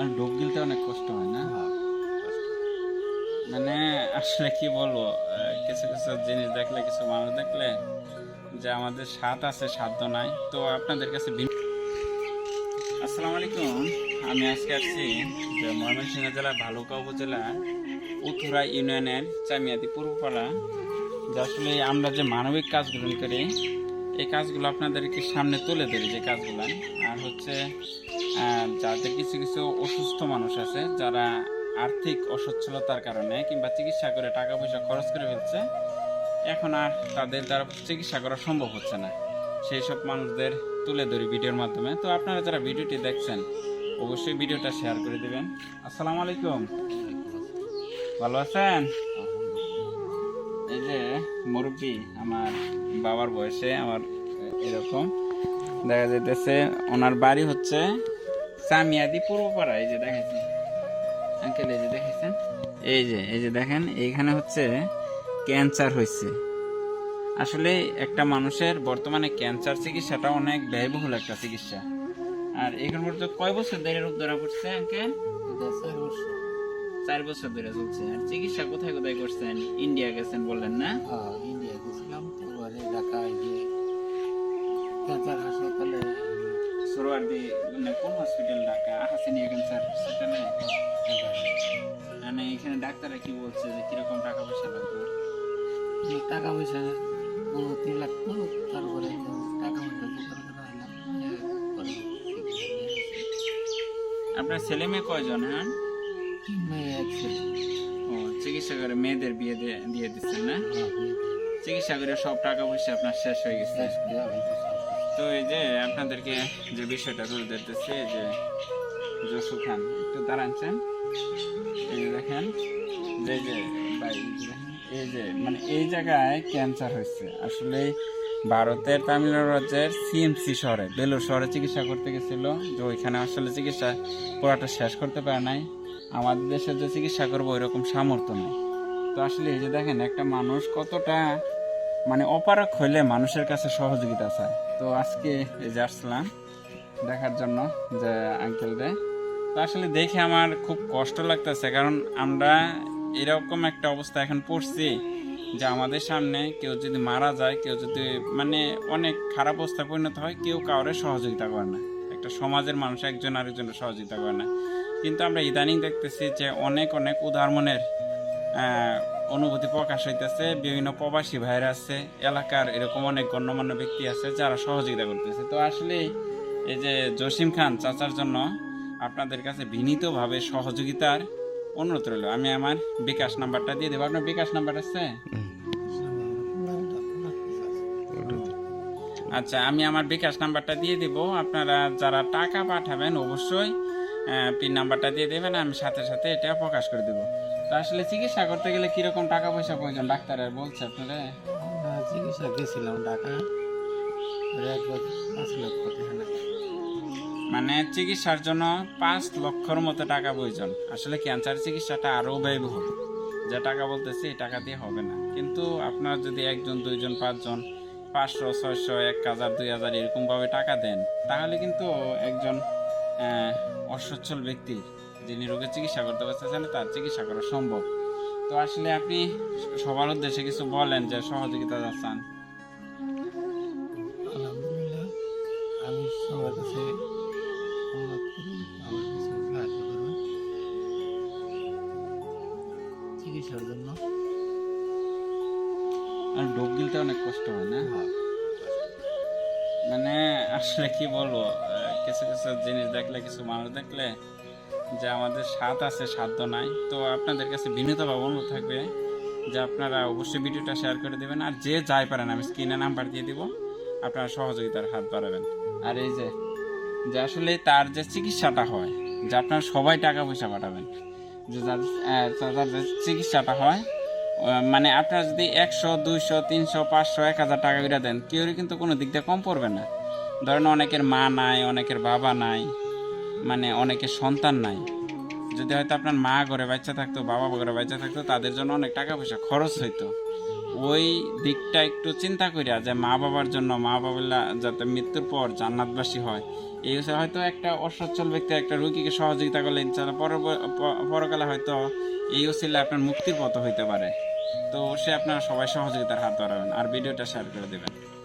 আর ডোব গিলতে অনেক কষ্ট হয় না? মানে আসলে কি বলব কিছু কিছু জিনিস দেখলে কিছু মানুষ দেখলে যে আমাদের স্বাদ আছে সাধ্য নাই। তো আপনাদের কাছে আসসালামু আলাইকুম। আমি আজকে আসছি যে ময়মনসিংহ জেলার ভালুকা উপজেলা উথুরা ইউনিয়নের চামিয়াদি পূর্বপাড়া। যে আসলে আমরা যে মানবিক কাজগুলো করি এই কাজগুলো আপনাদেরকে সামনে তুলে ধরি যে কাজগুলো। আর হচ্ছে যাদের কিছু কিছু অসুস্থ মানুষ আছে, যারা আর্থিক অসচ্ছলতার কারণে কিংবা চিকিৎসা করে টাকা পয়সা খরচ করে ফেলছে, এখন আর তাদের দ্বারা চিকিৎসা করা সম্ভব হচ্ছে না। সেই সব মানুষদের তুলে ধরি ভিডিওর মাধ্যমে। তো আপনারা যারা ভিডিওটি দেখছেন, অবশ্যই ভিডিওটা শেয়ার করে দেবেন। আসসালামু আলাইকুম। ভালো আছেন? এই যে মুরব্বী আমার বাবার বয়সে আমার এরকম। দেখা যাইতেছে ওনার বাড়ি হচ্ছে সামিয়াদি পূর্বপাড়া এই যে দেখাচ্ছি আঙ্কেল এই যে দেখেছেন এই যে এই যে দেখেন এইখানে হচ্ছে ক্যান্সার হয়েছে। আসলে একটা মানুষের বর্তমানে ক্যান্সার চিকিৎসাটা অনেক ব্যয়বহুল একটা চিকিৎসা। আর এখান পর্যন্ত কয় বছর ধরে রোগ ধরা পড়ছে আঙ্কেল? চার বছর। ধরে চলছে। আর চিকিৎসা কোথায় কোথায় করছেন? ইন্ডিয়া গেছেন বললেন না? ইন্ডিয়া গেছিলাম। ঢাকায় যে ক্যান্সার হাসপাতালে মানে কোন হসপিটাল ঢাকা হাসানিয়া ক্যান্সার হসপিটালে মানে এখানে ডাক্তাররা কি বলছে যে কীরকম টাকা পয়সা লাগবে? টাকা পয়সা বহুতই লাগতো তারপরে তো টাকা পয়সা জোগাড় করে আনলাম আপনার ছেলে মেয়ে কয়জন হ্যাঁ? মেয়ে এক ছেলে। ও চিকিৎসা করে মেয়েদের বিয়ে দিয়ে দিচ্ছেন না? হ্যাঁ, চিকিৎসা করে সব টাকা পয়সা আপনার শেষ হয়ে গেছে। তো এই যে আপনাদেরকে যে বিষয়টা তুলে এই যে জসু খান, একটু দাঁড়াচ্ছেন এই যে দেখেন, যে এই যে এই যে এই যে মানে এই জায়গায় ক্যান্সার হয়েছে। আসলে ভারতের তামিলনাড়ু রাজ্যের সিএমসি শহরে বেলুর শহরে চিকিৎসা করতে গেছিল, যে ওইখানে আসলে চিকিৎসা পুরাটা শেষ করতে পারে নাই। আমাদের দেশে যে চিকিৎসা করব, ওইরকম সামর্থ্য নেই। তো আসলে এই যে দেখেন, একটা মানুষ কতটা মানে অপারক হইলে মানুষের কাছে সহযোগিতা চায়। তো আজকে এই যে আসলাম দেখার জন্য যে আঙ্কেলরে তো আসলে দেখে আমার খুব কষ্ট লাগতেছে কারণ আমরা এরকম একটা অবস্থা এখন পড়ছি যে আমাদের সামনে কেউ যদি মারা যায় কেউ যদি মানে অনেক খারাপ অবস্থায় পরিণত হয় কেউ কাউরে সহযোগিতা করে না। একটা সমাজের মানুষ একজন আরেকজনের সহযোগিতা করে না। কিন্তু আমরা ইদানিং দেখতেছি যে অনেক অনেক আহ, অনুভূতি প্রকাশ হইতেছে, বিভিন্ন প্রবাসী ভাইরা আছে, এলাকার এরকম অনেক গণ্যমান্য ব্যক্তি আছে যারা সহযোগিতা করতেছে। তো আসলে এই যে জসিম খান চাচার জন্য আপনাদের কাছে বিনীতভাবে সহযোগিতার অনুরোধ রইল। আমি আমার বিকাশ নাম্বারটা দিয়ে দেবো। আপনার বিকাশ নাম্বার আছে? আচ্ছা আমি আমার বিকাশ নাম্বারটা দিয়ে দেব। আপনারা যারা টাকা পাঠাবেন, অবশ্যই পিন নাম্বারটা দিয়ে দেবেন। আমি সাথে সাথে এটা প্রকাশ করে দেবো। তো আসলে চিকিৎসা করতে গেলে কীরকম টাকা পয়সা প্রয়োজন? ডাক্তার আর বলছে আপনারা? আমরা চিকিৎসা গেছিলাম ঢাকা। পাঁচ লক্ষ টাকা। মানে চিকিৎসার জন্য পাঁচ লক্ষর মতো টাকা প্রয়োজন। আসলে ক্যান্সার চিকিৎসাটা আরও ব্যয়বহুল? যে টাকা বলতেছি এই টাকা দিয়ে হবে না। কিন্তু আপনার যদি একজন দুইজন পাঁচজন পাঁচশো ছয়শো এক হাজার দুই হাজার এরকমভাবে টাকা দেন তাহলে কিন্তু একজন অসচ্ছল ব্যক্তি যিনি রোগের চিকিৎসা করতে পারতেছেন না, তার চিকিৎসা করা সম্ভব। তো আসলে আপনি সবার উদ্দেশ্যে কিছু বলেন যে সহযোগিতা চান। আলহামদুলিল্লাহ আমি সবার কাছে অনুরোধ করি আমার কাছে সাহায্য করুন চিকিৎসার জন্য। আর ডোব গিলতে অনেক কষ্ট হয় না? হ্যাঁ, মানে আসলে কি বলব কিছু কিছু জিনিস দেখলে কিছু মানুষ দেখলে যে আমাদের স্বাদ আছে সাধ্য নাই। তো আপনাদের কাছে বিনীতভাবে অনুরোধ থাকবে যে আপনারা অবশ্যই ভিডিওটা শেয়ার করে দেবেন আর যে যাই পারেন, আমি স্ক্রিনে নাম্বার দিয়ে দিব। আপনারা সহযোগিতার হাত বাড়াবেন। আর এই যে যে আসলে তার যে চিকিৎসাটা হয়, যে আপনারা সবাই টাকা পয়সা পাঠাবেন, যে যার যে চিকিৎসাটা হয় মানে আপনারা যদি একশো, দুইশো, তিনশো, পাঁচশো, এক হাজার টাকা করে দেন কেউ কিন্তু কোনো দিক দিয়ে কম পড়বে না। ধরেন অনেকের মা নাই, অনেকের বাবা নাই মানে অনেকে সন্তান নাই। যদি হয়তো আপনার মা ঘরে বাচ্চা থাকতো, বাবা ঘরে বাচ্চা থাকতো, তাদের জন্য অনেক টাকা পয়সা খরচ হইতো। ওই দিকটা একটু চিন্তা করিয়া যে মা বাবার জন্য মা বাবা যাতে মৃত্যুর পর জান্নাতবাসী হয়, এই হয়তো একটা অসচ্ছল ব্যক্তি, একটা রুগীকে সহযোগিতা করলে ইনশাল্লাহ পর- পরকালে হয়তো এই ওসিলে আপনার মুক্তির পথ হইতে পারে। তো সে আপনারা সবাই সহযোগিতার হাত বাড়াবেন। আর ভিডিওটা শেয়ার করে দেবেন।